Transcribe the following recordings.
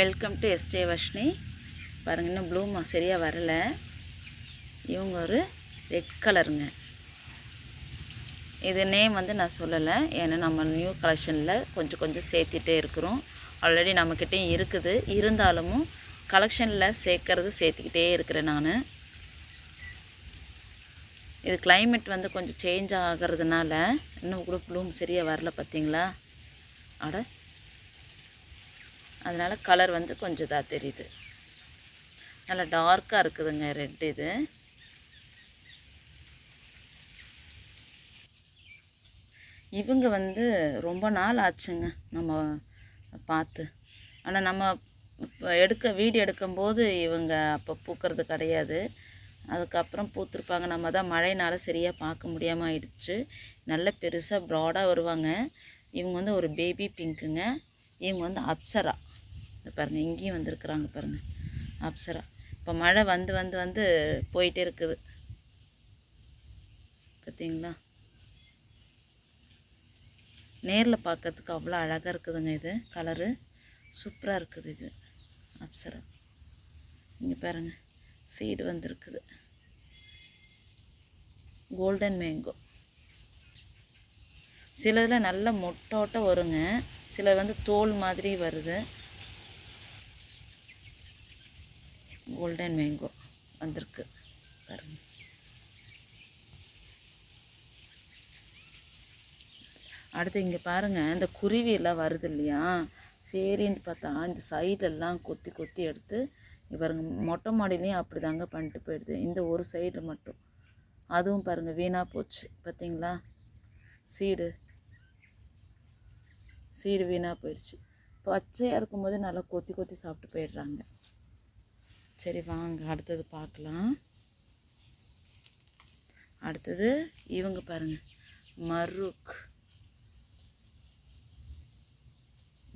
Welcome to SJ Varshini பாருங்க இன்னும் Bloom சரியாக வரலை. இவங்க ஒரு ரெட் கலருங்க இது நேம் வந்து நான் சொல்லலை. ஏன்னா நம்ம நியூ கலெக்ஷனில் கொஞ்சம் கொஞ்சம் சேர்த்திட்டே இருக்கிறோம். ஆல்ரெடி நம்மக்கிட்டேயும் இருக்குது. இருந்தாலும் கலெக்ஷனில் சேர்க்கறது சேர்த்துக்கிட்டே இருக்கிறேன் நான். இது கிளைமேட் வந்து கொஞ்சம் சேஞ்ச் ஆகிறதுனால இன்னும் கூட ப்ளூம் சரியாக வரல பார்த்தீங்களா அட அதனால் கலர் வந்து கொஞ்சம் இதாக தெரியுது. நல்லா டார்க்காக இருக்குதுங்க ரெட் இது. இவங்க வந்து ரொம்ப நாள் ஆச்சுங்க நம்ம பார்த்து. ஆனால் நம்ம எடுக்க வீடியோ எடுக்கும்போது இவங்க அப்போ பூக்கிறது கிடையாது. அதுக்கப்புறம் பூத்திருப்பாங்க. நம்ம தான் மழைனால் சரியாக பார்க்க முடியாமல் ஆயிடுச்சு. நல்ல பெருசாக ப்ராடாக வருவாங்க. இவங்க வந்து ஒரு பேபி பிங்க்குங்க இவங்க வந்து அப்சரா. இது பாருங்கள் இங்கேயும் வந்திருக்குறாங்க பாருங்கள் அப்சரா இப்போ மழை வந்து வந்து வந்து போயிட்டே இருக்குது. பார்த்தீங்களா நேரில் பார்க்கறதுக்கு அவ்வளோ அழகாக இருக்குதுங்க இது கலரு சூப்பராக இருக்குது இது அப்சரா இங்கே பாருங்க சீடு வந்திருக்குது. கோல்டன் மேங்கோ சிலதில் நல்ல மொட்டோட்ட வருங்க சில வந்து தோல் மாதிரி வருது. கோல்டன் மேங்கோ வந்திருக்கு. பாருங்க. அடுத்து இங்கே பாருங்கள் இந்த குருவியெல்லாம் வருது இல்லையா? சரின்னு பார்த்தா இந்த சைடெல்லாம் கொத்தி கொத்தி எடுத்து இங்க பாருங்க மொட்டை மாடிலையும் அப்படி தாங்க பண்ணிட்டு போயிடுது. இந்த ஒரு சைடு மட்டும். அதுவும் பாருங்கள் வீணாக போச்சு. பார்த்தீங்களா? சீடு. சீடு வீணாக போயிடுச்சு பச்சையாக இருக்கும்போது நல்லா கொத்தி கொத்தி சாப்பிட்டு போயிடுறாங்க. சரி வாங்க அடுத்தது பார்க்கலாம். அடுத்தது இவங்க பாருங்கள் மருக்.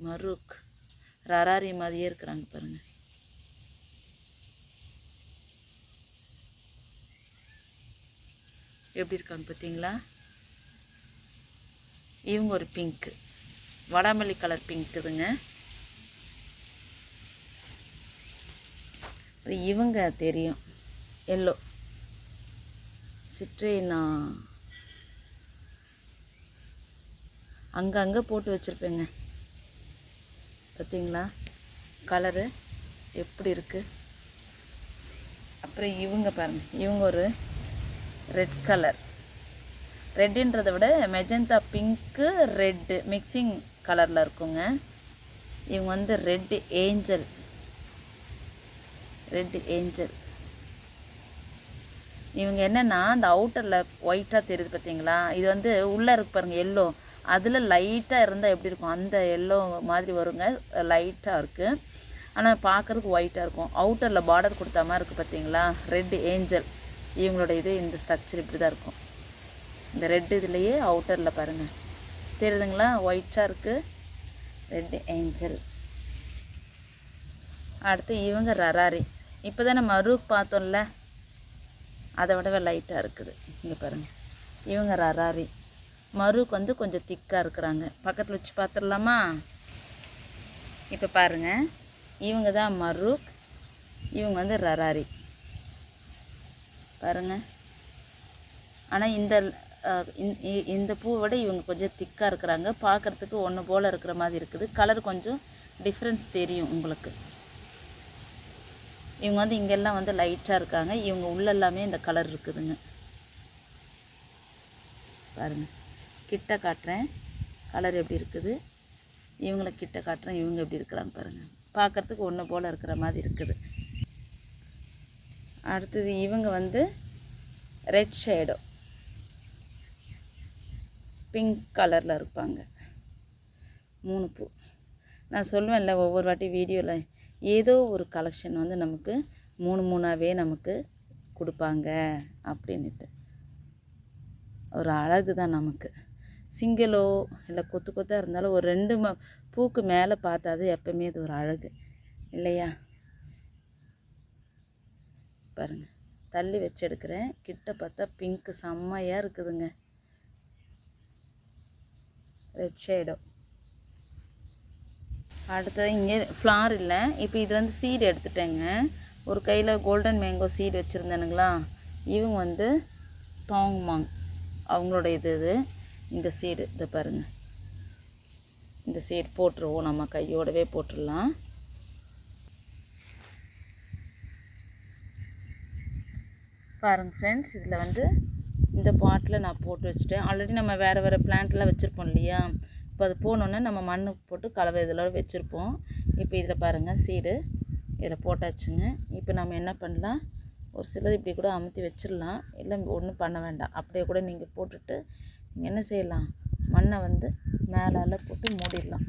மருக். ரராரி மாதிரியே இருக்கிறாங்க பாருங்கள் எப்படி இருக்காங்க பார்த்தீங்களா? இவங்க ஒரு பிங்க்கு வடாமல்லி கலர் பிங்க்குதுங்க அப்புறம் இவங்க தெரியும். எல்லோ. சிட்ரேனா அங்கங்கே போட்டு வச்சுருப்பேங்க. பார்த்தீங்களா கலரு எப்படி இருக்குது அப்புறம் இவங்க பாருங்கள் இவங்க ஒரு ரெட் கலர் ரெட்டுன்றதை விட மெஜந்தா பிங்க்கு ரெட்டு மிக்சிங் கலரில் இருக்குங்க. இவங்க வந்து ரெட் ஏஞ்சல் ரெட் ஏஞ்சல். இவங்க என்னென்னா அந்த அவுட்டரில் ஒயிட்டாக தெரியுது பார்த்தீங்களா இது வந்து உள்ளே இருக்கு பாருங்கள் எல்லோ அதில் லைட்டாக இருந்தால் எப்படி இருக்கும்? அந்த எல்லோ மாதிரி வருங்க லைட்டாக இருக்குது ஆனால் பார்க்குறதுக்கு ஒயிட்டாக இருக்கும். அவுட்டரில் பார்டர் கொடுத்த மாதிரி இருக்குது பார்த்தீங்களா ரெட் ஏஞ்சல் இவங்களோட இது இந்த ஸ்ட்ரக்சர் இப்படி தான் இருக்கும். இந்த ரெட் இதுலேயே அவுட்டரில் பாருங்கள் தெரியுதுங்களா? ஒயிட்டாக இருக்குது ரெட் ஏஞ்சல் அடுத்து இவங்க ரராரி இப்போ தான் நம்ம மருக் பார்த்தோம்ல அதை விடவே லைட்டாக இருக்குது. இங்கே பாருங்கள் இவங்க ரராரி மருக் வந்து கொஞ்சம் திக்காக இருக்கிறாங்க. பக்கத்தில் வச்சு பார்த்துடலாமா? இப்போ பாருங்கள் இவங்க தான் மருக் இவங்க வந்து ரராரி பாருங்கள் ஆனால் இந்த இந்த- இ- இந்த பூவை விட இவங்க கொஞ்சம் திக்காக இருக்கிறாங்க. பார்க்குறதுக்கு ஒன்று போல் இருக்கிற மாதிரி இருக்குது. கலர் கொஞ்சம் டிஃப்ரென்ஸ் தெரியும் உங்களுக்கு. இவங்க வந்து இங்கெல்லாம் வந்து லைட்டாக இருக்காங்க. இவங்க உள்ளெல்லாமே இந்த கலர் இருக்குதுங்க. பாருங்கள் கிட்ட காட்டுறேன். கலர் எப்படி இருக்குது? இவங்கள கிட்ட காட்டுறேன். இவங்க எப்படி இருக்கிறாங்க பாருங்கள் பார்க்குறதுக்கு ஒன்று போல் இருக்கிற மாதிரி இருக்குது. அடுத்தது இவங்க வந்து ரெட் ஷேடோ பிங்க் கலரில் இருப்பாங்க. மூணு பூ. நான் சொல்லுவேன்ல ஒவ்வொரு வாட்டி வீடியோவில் ஏதோ ஒரு கலெக்ஷன் வந்து நமக்கு மூணு மூணாவே நமக்கு கொடுப்பாங்க அப்படின்ட்டு ஒரு அழகு தான் நமக்கு. சிங்கிளோ இல்லை கொத்து கொத்தாக இருந்தாலும் ஒரு ரெண்டு ம பூக்கு மேலே பார்த்தாது எப்பவுமே அது ஒரு அழகு. இல்லையா? பாருங்கள் தள்ளி வச்சு எடுக்கிறேன். கிட்ட பார்த்தா பிங்க்கு செம்மையாக இருக்குதுங்க. ரெட் ஷேடோ அடுத்தது இங்கே ஃப்ளார் இல்லை. இப்போ இது வந்து சீடு எடுத்துட்டேங்க. ஒரு கையில் கோல்டன் மேங்கோ சீடு வச்சுருந்தேனுங்களா? இவங்க வந்து தாங்மாங் அவங்களோட இது. இது இந்த சீடு இதை பாருங்கள் இந்த சீடு போட்டுருவோம். நம்ம கையோடவே போட்டுடலாம். பாருங்கள் ஃப்ரெண்ட்ஸ் இதில் வந்து இந்த பாட்டில் நான் போட்டு வச்சுட்டேன். ஆல்ரெடி நம்ம வேறு வேறு பிளான்ட்லாம் வச்சுருப்போம் இல்லையா? இப்போ அது போனோன்னே நம்ம மண் போட்டு கலவை இதில் வச்சுருப்போம். இப்போ இதில் பாருங்கள் சீடு இதில் போட்டாச்சுங்க. இப்போ நம்ம என்ன பண்ணலாம்? ஒரு சிலர் இப்படி கூட அமுத்தி வச்சிடலாம். இல்லை ஒன்றும் பண்ண வேண்டாம். அப்படியே கூட நீங்கள் போட்டுட்டு நீங்கள் என்ன செய்யலாம்? மண்ணை வந்து மேலால் போட்டு மூடிடலாம்.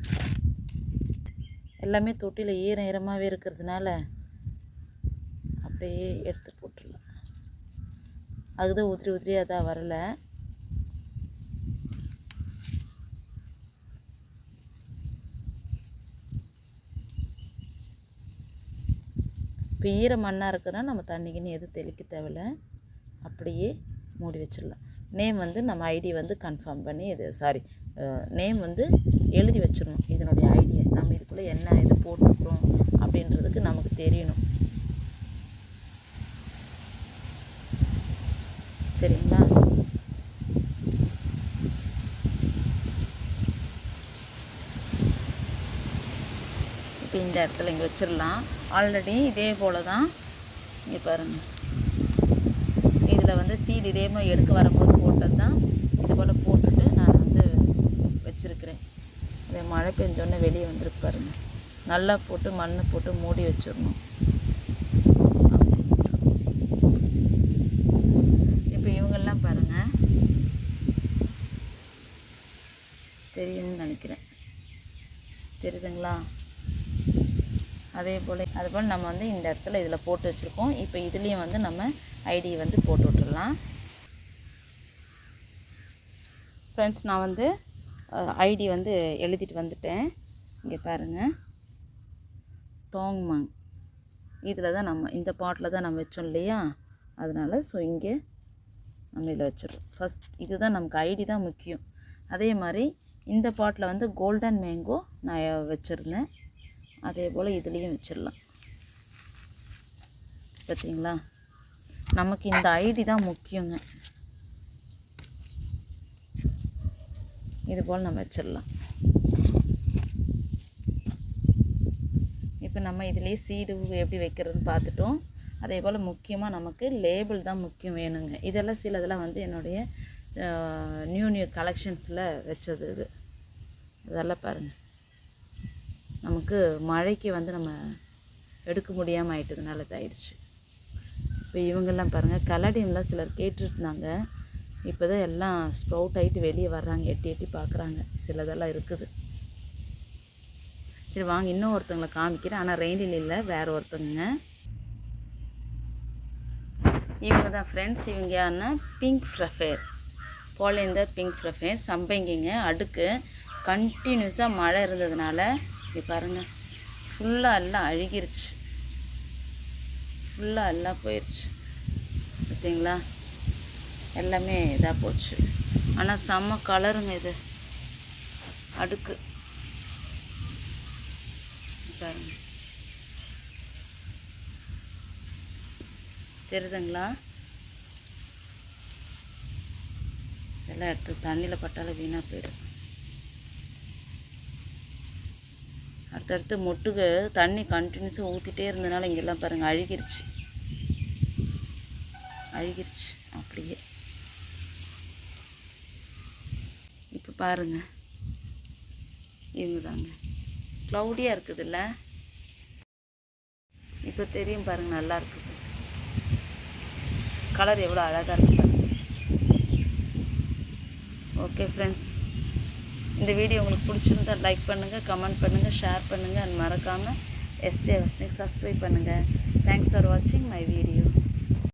எல்லாமே தொட்டியில் ஈரம் ஈரமாகவே இருக்கிறதுனால அப்படியே எடுத்து போட்டுடலாம். அதுதான் உதிரி உதிரியாக தான் வரலை. இப்போ ஈர மண்ணாக இருக்குன்னா நம்ம தண்ணிக்குன்னு எதுவும் தெளிக்க தேவையில்ல. அப்படியே மூடி வச்சிடலாம். நேம் வந்து நம்ம ஐடி வந்து கன்ஃபார்ம் பண்ணி இது சாரி நேம் வந்து எழுதி வச்சிடணும். இதனுடைய ஐடியை. நம்ம இதுக்குள்ளே என்ன இது போட்டிருக்கிறோம் அப்படின்றதுக்கு நமக்கு தெரியணும் சரிங்களா இப்போ இந்த இடத்துல இங்கே வச்சிடலாம் ஆல்ரெடி இதே போல் தான் இங்கே பாருங்கள் இதில் வந்து சீடு இதே மாதிரி எடுக்க வரும்போது போட்டது தான் இது போல் போட்டுட்டு நான் வந்து வச்சுருக்கிறேன். இதே மழை பெஞ்சோடனே வெளியே வந்துருக்கு பாருங்கள் நல்லா போட்டு மண் போட்டு மூடி வச்சிடணும். இப்போ இவங்கெல்லாம் பாருங்கள் தெரியும்னு நினைக்கிறேன். தெரியுதுங்களா? அதே போல் அதே போல் நம்ம வந்து இந்த இடத்துல இதில் போட்டு வச்சுருக்கோம். இப்போ இதுலேயும் வந்து நம்ம ஐடி வந்து போட்டு விட்டுடலாம் ஃப்ரெண்ட்ஸ் நான் வந்து ஐடி வந்து எழுதிட்டு வந்துட்டேன். இங்கே பாருங்கள் தோங்மங் இதில் தான் நம்ம இந்த பாட்டில் தான் நம்ம வச்சோம் இல்லையா? அதனால் ஸோ இங்கே நம்ம இதில் வச்சிடுறோம். ஃபஸ்ட் இதுதான் நமக்கு ஐடி தான் முக்கியம். அதே மாதிரி இந்த பாட்டில் வந்து கோல்டன் மேங்கோ நான் வச்சுருந்தேன். அதே போல் இதுலேயும் வச்சிடலாம். பார்த்தீங்களா நமக்கு இந்த ஐடி தான் முக்கியங்க. இது போல் நம்ம வச்சிடலாம். இப்போ நம்ம இதுலேயே சீடு எப்படி வைக்கிறதுன்னு பார்த்துட்டோம். அதே போல் முக்கியமாக நமக்கு லேபிள் தான் முக்கியம் வேணுங்க. இதெல்லாம் சிலதெல்லாம் வந்து என்னுடைய நியூ நியூ கலெக்ஷன்ஸில் வச்சது இது. இதெல்லாம் பாருங்கள் நமக்கு மழைக்கு வந்து நம்ம எடுக்க முடியாமல் ஆயிட்டதுனால இதாயிடுச்சு இப்போ இவங்கெல்லாம் பாருங்கள் கலடியம்லாம் சிலர் கேட்டுருந்தாங்க. இப்போ தான் எல்லாம் ஸ்ப்ரவுட் ஆகிட்டு வெளியே வர்றாங்க எட்டி எட்டி பார்க்குறாங்க சிலதெல்லாம் இருக்குது. சரி வாங்க இன்னும் ஒருத்தவங்களை காமிக்கிறேன். ஆனால் ரெயினில் இல்லை வேறு ஒருத்தவங்க. இவங்க தான் ஃப்ரெண்ட்ஸ் இவங்க யாருன்னா பிங்க் ஃப்ரஃபேர் போலேந்த பிங்க் ஃப்ரஃபேர் சம்பங்கிங்க அடுக்கு. கண்டினியூஸாக மழை இருந்ததுனால இருக்குது பாருங்கள் ஃபுல்லாக எல்லாம் அழுகிருச்சு. ஃபுல்லாக எல்லாம் போயிடுச்சு பார்த்தீங்களா எல்லாமே இதாக போச்சு. ஆனால் செம்ம கலருங்க இது. அடுக்கு. பாருங்க. தெரியுதுங்களா? எல்லாம் எடுத்து தண்ணியில் பட்டாலும் வீணாக போயிடும். அடுத்தடுத்து மொட்டுக்கு தண்ணி கண்டினியூஸாக ஊற்றிட்டே இருந்ததுனால இங்கெல்லாம் பாருங்கள் அழுகிருச்சு. அழுகிருச்சு அப்படியே. இப்போ பாருங்கள் இவங்க தாங்க க்ளவுடியாக இருக்குதுல்ல? இப்போ தெரியும் பாருங்கள் நல்லா இருக்குது கலர் எவ்வளோ அழகாக இருக்குது ஓகே ஃப்ரெண்ட்ஸ் இந்த வீடியோ உங்களுக்கு பிடிச்சிருந்தா லைக் பண்ணுங்கள் கமெண்ட் பண்ணுங்கள் ஷேர் பண்ணுங்கள் அண்ட் மறக்காமல் எஸ்ஜே வர்ஷனுக்கு சப்ஸ்கிரைப் பண்ணுங்கள் தேங்க்ஸ் ஃபார் வாட்சிங் மை வீடியோ